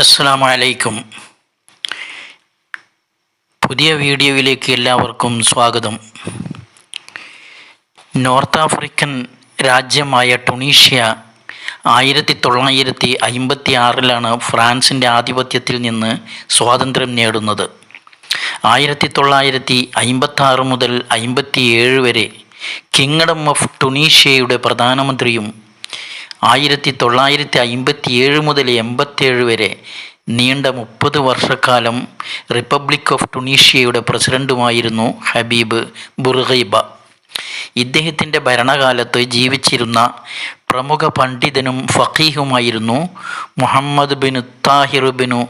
അസ്സാം വലൈക്കും പുതിയ വീഡിയോയിലേക്ക് എല്ലാവർക്കും സ്വാഗതം. നോർത്ത് ആഫ്രിക്കൻ രാജ്യമായ ടുണീഷ്യ ആയിരത്തി തൊള്ളായിരത്തി അമ്പത്തി ആറിലാണ് ഫ്രാൻസിന്റെ ആധിപത്യത്തിൽ നിന്ന് സ്വാതന്ത്ര്യം നേടുന്നത്. ആയിരത്തി തൊള്ളായിരത്തി അമ്പത്തി ആറ് മുതൽ അമ്പത്തി ഏഴ് വരെ കിങ്ഡം ഓഫ് ടുണീഷ്യയുടെ പ്രധാനമന്ത്രിയും ആയിരത്തി തൊള്ളായിരത്തി അമ്പത്തി ഏഴ് മുതൽ എൺപത്തിയേഴ് വരെ നീണ്ട മുപ്പത് വർഷക്കാലം റിപ്പബ്ലിക് ഓഫ് ടുണീഷ്യയുടെ പ്രസിഡന്റുമായിരുന്നു ഹബീബ് ബുർഹൈബ ഇദ്ദേഹത്തിന്റെ ഭരണകാലത്ത് ജീവിച്ചിരുന്ന പ്രമുഖ പണ്ഡിതനും ഫഖീഹുമായിരുന്നു Muhammad bin Tahir ibn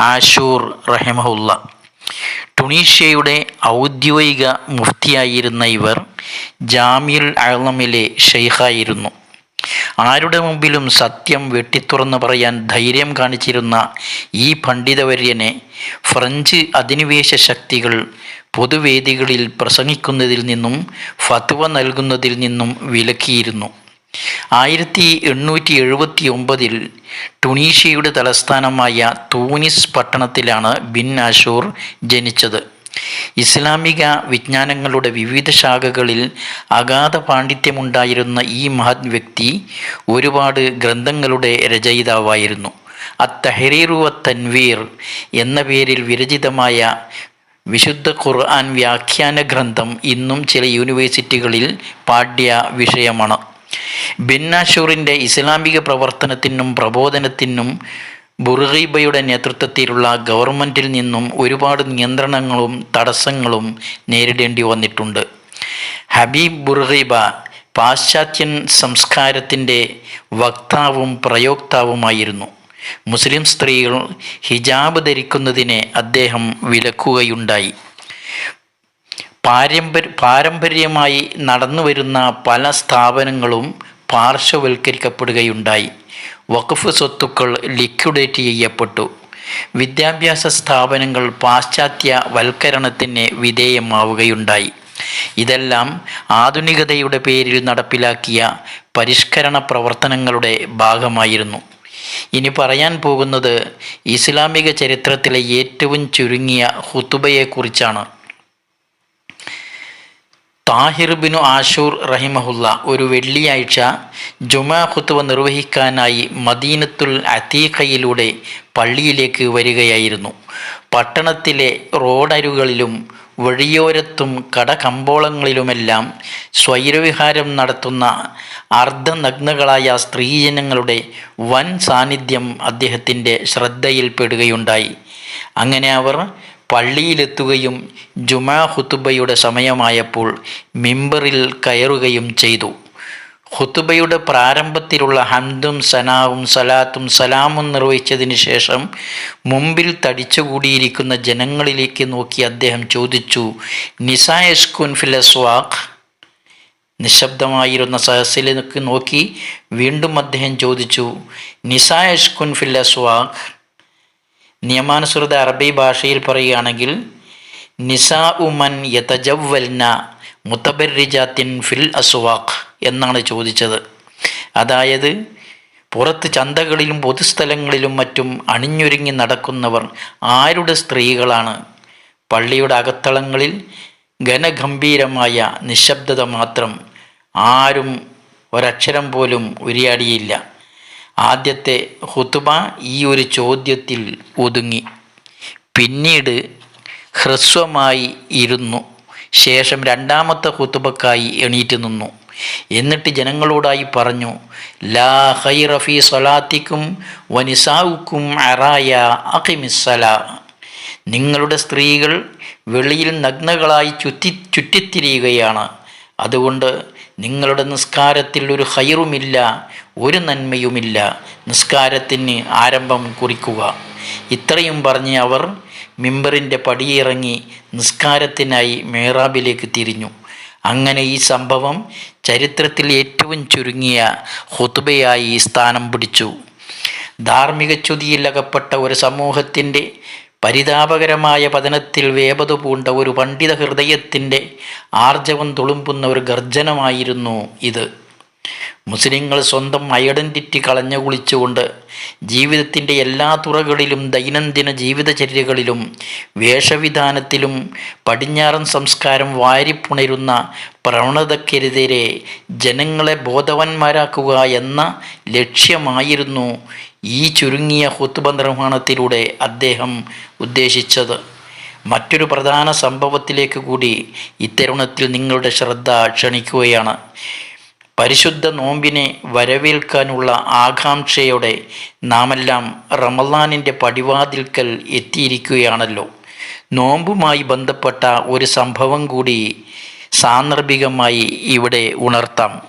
Ashur റഹിമഹുല്ല. ടുണീഷ്യയുടെ ഔദ്യോഗിക മുഫ്തിയായിരുന്ന ഇവർ ജാമിയുൽ അളമിലെ ഷെയ്ഖായിരുന്നു ആരുടെ മുമ്പിലും സത്യം വെട്ടിത്തുറന്ന് പറയാൻ ധൈര്യം കാണിച്ചിരുന്ന ഈ പണ്ഡിതവര്യനെ ഫ്രഞ്ച് അധിനിവേശ ശക്തികൾ പൊതുവേദികളിൽ പ്രസംഗിക്കുന്നതിൽ നിന്നും ഫത്വ നൽകുന്നതിൽ നിന്നും വിലക്കിയിരുന്നു. ആയിരത്തി എണ്ണൂറ്റി എഴുപത്തി ഒമ്പതിൽ ടുണീഷ്യയുടെ തലസ്ഥാനമായ തൂനിസ് പട്ടണത്തിലാണ് ബിൻ ആഷൂർ ജനിച്ചത്. ഇസ്ലാമിക വിജ്ഞാനങ്ങളുടെ വിവിധ ശാഖകളിൽ അഗാധ പാണ്ഡിത്യമുണ്ടായിരുന്ന ഈ മഹത് വ്യക്തി ഒരുപാട് ഗ്രന്ഥങ്ങളുടെ രചയിതാവായിരുന്നു. അത്തഹരീറു തൻവീർ എന്ന പേരിൽ വിരചിതമായ വിശുദ്ധ ഖുർആൻ വ്യാഖ്യാന ഗ്രന്ഥം ഇന്നും ചില യൂണിവേഴ്സിറ്റികളിൽ പാഠ്യ വിഷയമാണ്. ബിന്നാഷൂറിന്റെ ഇസ്ലാമിക പ്രവർത്തനത്തിനും പ്രബോധനത്തിനും ബുർഗീബയുടെ നേതൃത്വത്തിലുള്ള ഗവൺമെന്റിൽ നിന്നും ഒരുപാട് നിയന്ത്രണങ്ങളും തടസ്സങ്ങളും നേരിടേണ്ടി വന്നിട്ടുണ്ട്. ഹബീബ് ബുർഗീബ പാശ്ചാത്യൻ സംസ്കാരത്തിന്റെ വക്താവും പ്രയോക്താവുമായിരുന്നു. മുസ്ലിം സ്ത്രീകൾ ഹിജാബ് ധരിക്കുന്നതിനെ അദ്ദേഹം വിലക്കുകയുണ്ടായി. പാരമ്പര്യ പാരമ്പര്യമായി നടന്നു വരുന്ന പല സ്ഥാപനങ്ങളും പാർശ്വവൽക്കരിക്കപ്പെടുകയുണ്ടായി. വഖഫ് സ്വത്തുക്കൾ ലിക്വിഡേറ്റ് ചെയ്യപ്പെട്ടു. വിദ്യാഭ്യാസ സ്ഥാപനങ്ങൾ പാശ്ചാത്യ വൽക്കരണത്തിന് വിധേയമാവുകയുണ്ടായി. ഇതെല്ലാം ആധുനികതയുടെ പേരിൽ നടപ്പിലാക്കിയ പരിഷ്കരണ പ്രവർത്തനങ്ങളുടെ ഭാഗമായിരുന്നു. ഇനി പറയാൻ പോകുന്നത് ഇസ്ലാമിക ചരിത്രത്തിലെ ഏറ്റവും ചുരുങ്ങിയ ഹുത്തുബയെക്കുറിച്ചാണ് താഹിർ ബിനു ആഷൂർ റഹിമഹുല്ല ഒരു വെള്ളിയാഴ്ച ജുമാ ഖുത്തുവ നിർവഹിക്കാനായി മദീനത്തുൽ അതീഖയിലൂടെ പള്ളിയിലേക്ക് വരികയായിരുന്നു. പട്ടണത്തിലെ റോഡരുകളിലും വഴിയോരത്തും കടകമ്പോളങ്ങളിലുമെല്ലാം സ്വൈരവിഹാരം നടത്തുന്ന അർദ്ധനഗ്നകളായ സ്ത്രീജനങ്ങളുടെ വൻ സാന്നിധ്യം അദ്ദേഹത്തിന്റെ ശ്രദ്ധയിൽപ്പെടുകയുണ്ടായി. അങ്ങനെ അവർ പള്ളിയിലെത്തുകയും ജുമാ ഹുത്തുബയുടെ സമയമായപ്പോൾ മിമ്പറിൽ കയറുകയും ചെയ്തു. ഹുത്തുബയുടെ പ്രാരംഭത്തിലുള്ള ഹന്തും സനാവും സലാത്തും സലാമും നിർവഹിച്ചതിന് ശേഷം മുമ്പിൽ തടിച്ചുകൂടിയിരിക്കുന്ന ജനങ്ങളിലേക്ക് നോക്കി അദ്ദേഹം ചോദിച്ചു നിസായസ്കുൻ ഫിലസ്വാഖ് നിശബ്ദമായിരുന്ന സഹസിലേക്ക് നോക്കി വീണ്ടും അദ്ദേഹം ചോദിച്ചു നിസായസ്കുൻ ഫിലസ്വാഖ് നിയമാനുസൃത അറബി ഭാഷയിൽ പറയുകയാണെങ്കിൽ നിസാ ഉമൻ യതജവൽന മുത്തബരിജാത്തിൻ ഫിൽ അസുവാഖ് എന്നാണ് ചോദിച്ചത്. അതായത് പുറത്ത് ചന്തകളിലും പൊതുസ്ഥലങ്ങളിലും മറ്റും അണിഞ്ഞൊരുങ്ങി നടക്കുന്നവർ ആരുടെ സ്ത്രീകളാണ്? പള്ളിയുടെ അകത്തളങ്ങളിൽ ഘനഗംഭീരമായ നിശബ്ദത മാത്രം ആരും ഒരക്ഷരം പോലും ഉരിയാടിയില്ല. ആദ്യത്തെ ഹുത്തുബ ഈ ഒരു ചോദ്യത്തിൽ ഒതുങ്ങി. പിന്നീട് ഹ്രസ്വമായി ഇരുന്നു. ശേഷം രണ്ടാമത്തെ ഹുത്തുബക്കായി എണീറ്റ് നിന്നു. എന്നിട്ട് ജനങ്ങളോടായി പറഞ്ഞു ലാ ഹൈറഫി സൊലാത്തിക്കും വനിസാവുക്കും അറായ അഖിമിസ്സല. നിങ്ങളുടെ സ്ത്രീകൾ വെളിയിൽ നഗ്നകളായി ചുറ്റി ചുറ്റിത്തിരിയുകയാണ്. അതുകൊണ്ട് നിങ്ങളുടെ നിസ്കാരത്തിൽ ഒരു ഹൈറുമില്ല ഒരു നന്മയുമില്ല. നിസ്കാരത്തിന് ആരംഭം കുറിക്കുക. ഇത്രയും പറഞ്ഞ് അവർ മിമ്പറിന്റെ പടിയിറങ്ങി നിസ്കാരത്തിനായി മേറാബിലേക്ക് തിരിഞ്ഞു. അങ്ങനെ ഈ സംഭവം ചരിത്രത്തിൽ ഏറ്റവും ചുരുങ്ങിയ ഹുതുബയായി സ്ഥാനം പിടിച്ചു. ധാർമ്മിക ചുതിയിൽ അകപ്പെട്ട ഒരു സമൂഹത്തിന്റെ പരിതാപകരമായ പതനത്തിൽ വേപതു പൂണ്ട ഒരു പണ്ഡിത ഹൃദയത്തിന്റെ ആർജവം തുളുമ്പുന്ന ഒരു ഗർജനമായിരുന്നു ഇത്. മുസ്ലിങ്ങൾ സ്വന്തം ഐഡന്റിറ്റി കളഞ്ഞു കുളിച്ചുകൊണ്ട് ജീവിതത്തിന്റെ എല്ലാ തുറകളിലും ദൈനംദിന ജീവിതചര്യകളിലും വേഷവിധാനത്തിലും പടിഞ്ഞാറൻ സംസ്കാരം വാരിപ്പുണരുന്ന പ്രവണതക്കെതിരെ ജനങ്ങളെ ബോധവാന്മാരാക്കുക എന്ന ലക്ഷ്യമായിരുന്നു ഈ ചുരുങ്ങിയ ഹുത്തുബ നിർമ്മാണത്തിലൂടെ അദ്ദേഹം ഉദ്ദേശിച്ചത്. മറ്റൊരു പ്രധാന സംഭവത്തിലേക്ക് കൂടി ഇത്തരുണത്തിൽ നിങ്ങളുടെ ശ്രദ്ധ ക്ഷണിക്കുകയാണ്. പരിശുദ്ധ നോമ്പിനെ വരവേൽക്കാനുള്ള ആകാംക്ഷയോടെ നാമെല്ലാം റമലാനിന്റെ പടിവാതിൽക്കൽ എത്തിയിരിക്കുകയാണല്ലോ. നോമ്പുമായി ബന്ധപ്പെട്ട ഒരു സംഭവം കൂടി സാന്ദർഭികമായി ഇവിടെ ഉണർത്താം.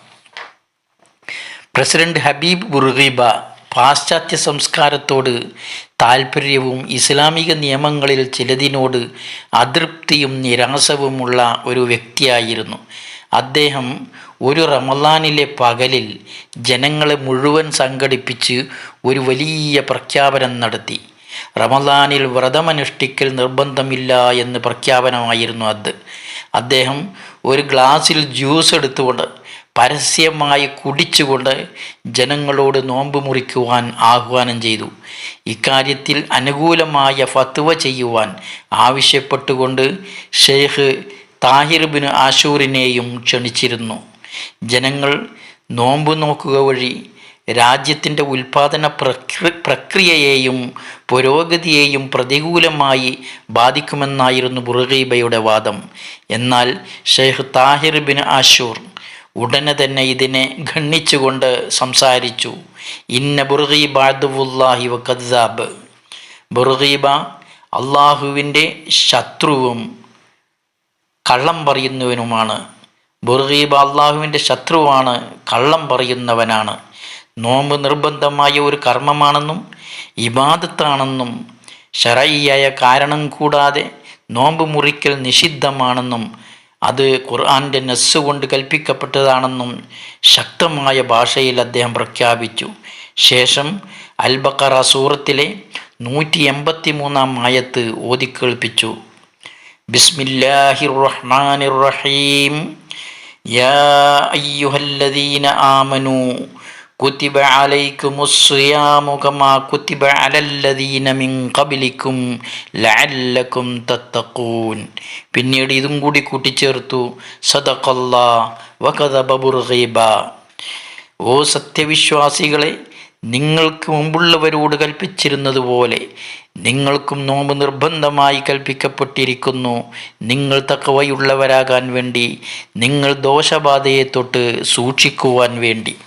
പ്രസിഡന്റ് ഹബീബ് ബുർഗീബ പാശ്ചാത്യ സംസ്കാരത്തോട് താൽപ്പര്യവും ഇസ്ലാമിക നിയമങ്ങളിൽ ചിലതിനോട് അതൃപ്തിയും നിരാസവുമുള്ള ഒരു വ്യക്തിയായിരുന്നു. അദ്ദേഹം ഒരു റമലാനിലെ പകലിൽ ജനങ്ങളെ മുഴുവൻ സംഘടിപ്പിച്ച് ഒരു വലിയ പ്രഖ്യാപനം നടത്തി. റമലാനിൽ വ്രതമനുഷ്ഠിക്കൽ നിർബന്ധമില്ല എന്ന് പ്രഖ്യാപനമായിരുന്നു അത്. അദ്ദേഹം ഒരു ഗ്ലാസ്സിൽ ജ്യൂസ് എടുത്തുകൊണ്ട് പരസ്യമായി കുടിച്ചുകൊണ്ട് ജനങ്ങളോട് നോമ്പ് മുറിക്കുവാൻ ആഹ്വാനം ചെയ്തു. ഇക്കാര്യത്തിൽ അനുകൂലമായ ഫത്വ ചെയ്യുവാൻ ആവശ്യപ്പെട്ടുകൊണ്ട് ഷെയ്ഖ് താഹിർ ബിൻ ആഷൂറിനെയും ക്ഷണിച്ചിരുന്നു. ജനങ്ങൾ നോമ്പ് നോക്കുക വഴി രാജ്യത്തിന്റെ ഉൽപാദന പ്രക്രി പ്രക്രിയയെയും പുരോഗതിയെയും പ്രതികൂലമായി ബാധിക്കുമെന്നായിരുന്നു ബുറുഗീബയുടെ വാദം. എന്നാൽ ഷെയ്ഖ് താഹിർ ബിൻ ആഷൂർ ഉടനെ തന്നെ ഇതിനെ ഖണ്ണിച്ചുകൊണ്ട് സംസാരിച്ചു. ഇന്ന ബുർഗീബ അദുവുല്ലാഹി വഖദ്ദാബ് ബുർഗീബ അള്ളാഹുവിന്റെ ശത്രുവും കള്ളം പറയുന്നവനുമാണ്. ബുർഗീബ അള്ളാഹുവിന്റെ ശത്രുവാണ് കള്ളം പറയുന്നവനാണ്. നോമ്പ് നിർബന്ധമായ ഒരു കർമ്മമാണെന്നും ഇബാദത്താണെന്നും ഷറയ്യായ കാരണം കൂടാതെ നോമ്പ് മുറിക്കൽ നിഷിദ്ധമാണെന്നും അത് ഖുർആന്റെ നെസ് കൊണ്ട് കൽപ്പിക്കപ്പെട്ടതാണെന്നും ശക്തമായ ഭാഷയിൽ അദ്ദേഹം പ്രഖ്യാപിച്ചു. ശേഷം അൽബക്കറ സൂറത്തിലെ നൂറ്റി എൺപത്തി മൂന്നാം ആയത്ത് ഓതിക്കേൾപ്പിച്ചു. ബിസ്മില്ലാഹിർ റഹ്മാനിർ റഹീം യാ അയ്യുഹല്ലദീന ആമനു കുത്തിബ അലൈക്കുമുസ്സിയാമു കമാ കുത്തിബ അലല്ലദീന മിൻ ഖബലിക്കും ലഅല്ലകും തത്തഖൂൻ. പിന്നീട് ഇതും കൂടി കൂട്ടിച്ചേർത്തു സദഖല്ലാ വകദബ ബുർഗീബ ഓ സത്യവിശ്വാസികളെ നിങ്ങൾക്ക് മുമ്പുള്ളവരോട് കൽപ്പിച്ചിരുന്നതുപോലെ നിങ്ങൾക്കും നോമ്പ് നിർബന്ധമായി കൽപ്പിക്കപ്പെട്ടിരിക്കുന്നു. നിങ്ങൾ തക്കവയുള്ളവരാകാൻ വേണ്ടി നിങ്ങൾ ദോഷബാധയെ തൊട്ട് സൂക്ഷിക്കുവാൻ വേണ്ടി.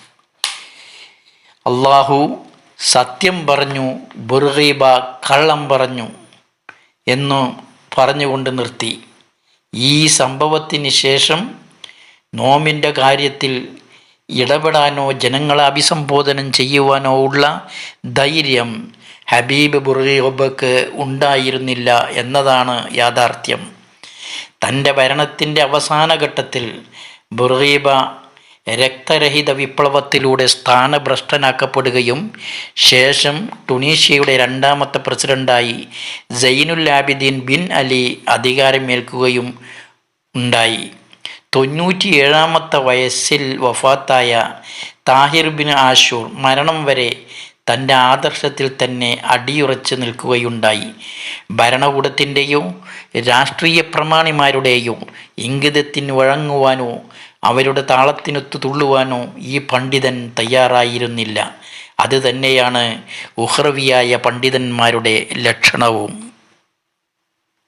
അള്ളാഹു സത്യം പറഞ്ഞു ബുർഗീബ കള്ളം പറഞ്ഞു എന്നു പറഞ്ഞുകൊണ്ട് നിർത്തി. ഈ സംഭവത്തിന് ശേഷം നോമിന്റെ കാര്യത്തിൽ ഇടപെടാനോ ജനങ്ങളെ അഭിസംബോധനം ചെയ്യുവാനോ ഉള്ള ധൈര്യം ഹബീബ് ബുർഗീബക്ക് ഉണ്ടായിരുന്നില്ല എന്നതാണ് യാഥാർത്ഥ്യം. തന്റെ ഭരണത്തിന്റെ അവസാന ഘട്ടത്തിൽ ബുർഗീബ രക്തരഹിത വിപ്ലവത്തിലൂടെ സ്ഥാനഭ്രഷ്ടനാക്കപ്പെടുകയും ശേഷം ടുണീഷ്യയുടെ രണ്ടാമത്തെ പ്രസിഡന്റായി സൈനുൽ ആബിദീൻ ബിൻ അലി അധികാരമേൽക്കുകയും ഉണ്ടായി. തൊണ്ണൂറ്റിയേഴാമത്തെ വയസ്സിൽ വഫാത്തായ താഹിർ ബിൻ ആഷൂർ മരണം വരെ തന്റെ ആദർശത്തിൽ തന്നെ അടിയുറച്ച് നിൽക്കുകയുണ്ടായി. ഭരണകൂടത്തിന്റെയോ രാഷ്ട്രീയ പ്രമാണിമാരുടെയോ ഇംഗിതത്തിന് വഴങ്ങുവാനോ അവരുടെ താളത്തിനൊത്തു തുള്ളുവാനോ ഈ പണ്ഡിതൻ തയ്യാറായിരുന്നില്ല. അത് തന്നെയാണ് ഉഹ്രവിയായ പണ്ഡിതന്മാരുടെ ലക്ഷണവും.